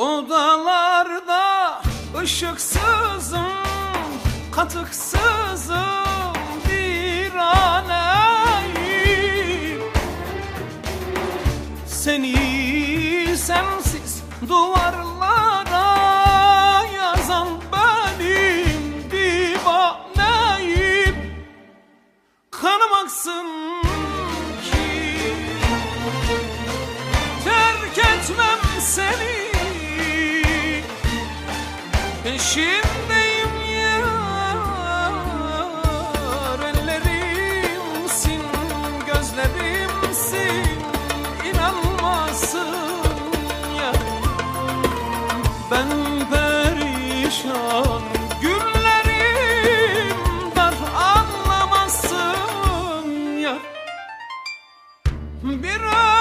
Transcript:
Odalarda ışıksızım, katıksızım bir diraneyim Seni sensiz duvarlar peşindeyim yar Ellerimsin, gözlerimsin inanmasın ya Ben perişan günlerim dar anlamasın ya Biraz